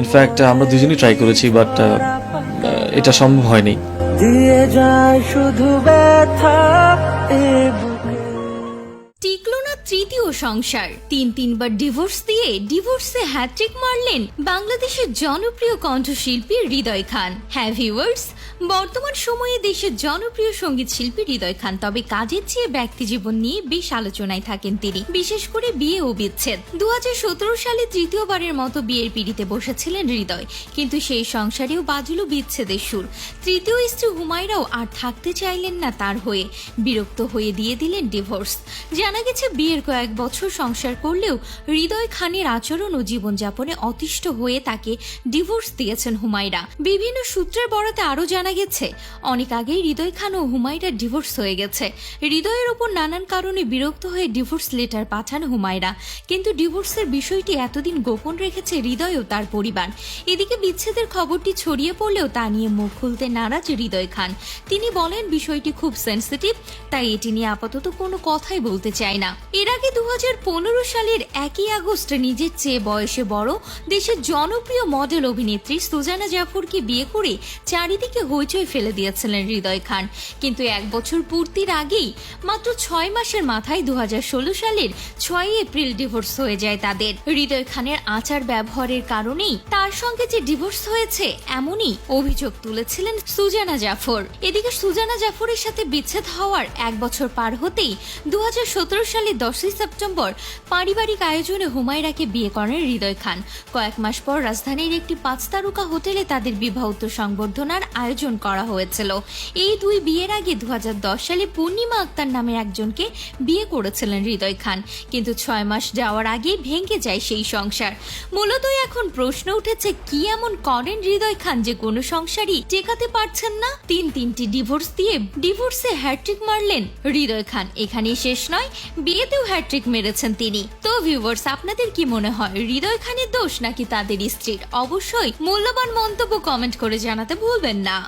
In fact আমরা দুজনেই try করেছি বাট এটা সম্ভব হয়নি। দিয়ে যায় শুধু ব্যথা তৃতীয় সংসার। তিন তিনবার ডিভোর্স দিয়ে ডিভোর্সে হ্যাট্রিক মারলেন বাংলাদেশের জনপ্রিয় কণ্ঠশিল্পী হৃদয় খান। হ্যাঁ ভিউয়ার্স, বর্তমান সময়ে দেশের জনপ্রিয় সংগীত শিল্পী হৃদয় খান, তবে কাজের চেয়ে ব্যক্তি জীবন নিয়ে বেশ আলোচনায় থাকেন তিনি। বিশেষ করে বিয়ে ও বিচ্ছেদ। দু হাজার সতেরো সালে তৃতীয়বারের মতো বিয়ের পিড়িতে বসেছিলেন হৃদয়, কিন্তু সেই সংসারেও বাজল বিচ্ছেদের সুর। তৃতীয় স্ত্রী হুমায়রাও আর থাকতে চাইলেন না তার হয়ে। বিরক্ত হয়ে দিয়ে দিলেন ডিভোর্স। জানা গেছে বিয়ের কয়েক বছর সংসার করলেও হৃদয় খানের আচরণ ও জীবনযাপনে অতিষ্ঠ হয়ে তাকে ডিভোর্স দিয়েছেন হুমায়রা। বিভিন্ন সূত্রের বরাতে আরও জানা গেছে, অনেক আগেই হৃদয় খান ও হুমায়রা ডিভোর্স হয়ে গেছে। হৃদয়ের ওপর নানান কারণে বিরক্ত হয়ে ডিভোর্স লেটার পাঠান হুমায়রা। কিন্তু ডিভোর্সের বিষয়টি এতদিন গোপন রেখেছে হৃদয় ও তার পরিবার। এদিকে বিচ্ছেদের খবরটি ছড়িয়ে পড়লেও তা নিয়ে মুখ খুলতে নারাজ হৃদয় খান। তিনি বলেন, বিষয়টি খুব সেন্সিটিভ তাই এটি নিয়ে আপাতত কোনো কথাই বলতে চায় না। এর আগে দু হাজার পনেরো সালের একই আগস্ট নিজের চেয়ে বয়সে বড় দেশের জনপ্রিয় মডেল অভিনেত্রী সুজানা জাফরকে বিয়ে করে চারিদিকে হইচই ফেলে দিয়েছিলেন হৃদয় খান। কিন্তু এক বছর পূর্তির আগেই মাত্র ছয় মাসের মাথায় দু হাজার ষোলো সালের ছয় এপ্রিল ডিভোর্স হয়ে যায় তাদের। হৃদয় খানের আচার ব্যবহারের কারণেই তার সঙ্গে যে ডিভোর্স হয়েছে, এমনই অভিযোগ তুলেছিলেন সুজানা জাফর। এদিকে সুজানা জাফরের সাথে বিচ্ছেদ হওয়ার এক বছর পার হতেই দু সতেরো সালের দশই সেপ্টেম্বর পারিবারিক আয়োজনে হুমায়রাকে বিয়ে করেন হৃদয় খান। কয়েক মাস পর রাজধানীর একটি পাঁচ তারকা হোটেলে তাদের বিবাহিত সংবর্ধনার আয়োজন করা হয়েছিল। এই দুই বিয়ের আগে দু সালে পূর্ণিমা আক্তার নামের একজনকে বিয়ে করেছিলেন হৃদয় খান। কিন্তু ছয় মাস যাওয়ার আগে ভেঙে যায় সেই সংসার। মূলত এখন প্রশ্ন উঠেছে, কি এমন করেন হৃদয় খান যে কোনো সংসারই টেকাতে পারছেন না? তিন তিনটি ডিভোর্স দিয়ে ডিভোর্সে হ্যাট্রিক মারলেন হৃদয় খান। এখানেই শেষ নয়, বিয়েতেও হ্যাট্রিক মেরেছেন তিনি। তো ভিউয়ার্স আপনাদের কি মনে হয়, হৃদয় খানের দোষ নাকি তাদের স্ত্রীর? অবশ্যই মূল্যবান মন্তব্য কমেন্ট করে জানাতে ভুলবেন না।